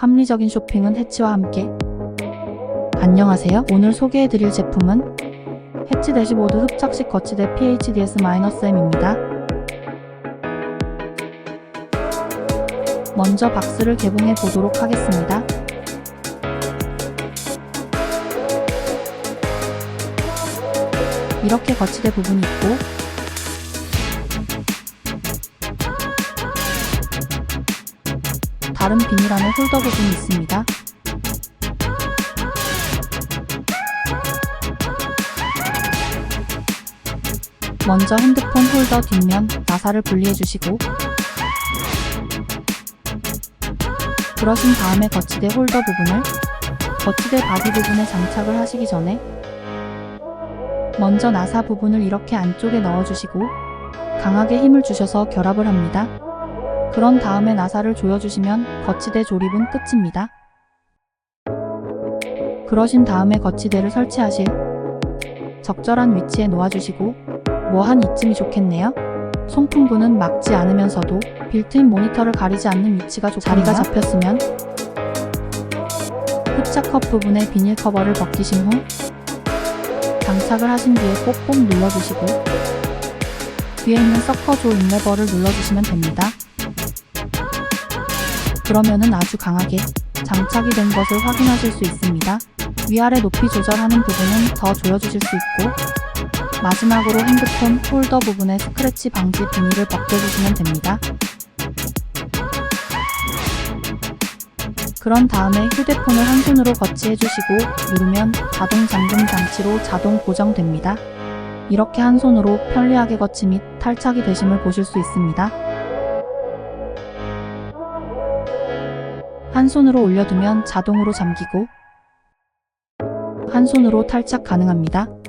합리적인 쇼핑은 해치와 함께 안녕하세요. 오늘 소개해드릴 제품은 해치 대시보드 흡착식 거치대 PHDS-M입니다. 먼저 박스를 개봉해 보도록 하겠습니다. 이렇게 거치대 부분이 있고 다른 비닐 안에 홀더 부분이 있습니다. 먼저 핸드폰 홀더 뒷면 나사를 분리해 주시고 그러신 다음에 거치대 홀더 부분을 거치대 바디 부분에 장착을 하시기 전에 먼저 나사 부분을 이렇게 안쪽에 넣어주시고 강하게 힘을 주셔서 결합을 합니다. 그런 다음에 나사를 조여주시면 거치대 조립은 끝입니다. 그러신 다음에 거치대를 설치하실 적절한 위치에 놓아주시고 뭐 한 이쯤이 좋겠네요. 송풍부는 막지 않으면서도 빌트인 모니터를 가리지 않는 위치가 좋군요. 자리가 잡혔으면 흡착 컵 부분의 비닐 커버를 벗기신 후 장착을 하신 뒤에 꼭꼭 눌러주시고 뒤에 있는 서커 조 인 레버를 눌러주시면 됩니다. 그러면은 아주 강하게 장착이 된 것을 확인하실 수 있습니다. 위아래 높이 조절하는 부분은 더 조여주실 수 있고 마지막으로 핸드폰 홀더 부분에 스크래치 방지 비닐을 벗겨주시면 됩니다. 그런 다음에 휴대폰을 한 손으로 거치해주시고 누르면 자동 잠금 장치로 자동 고정됩니다. 이렇게 한 손으로 편리하게 거치 및 탈착이 되심을 보실 수 있습니다. 한 손으로 올려두면 자동으로 잠기고 한 손으로 탈착 가능합니다.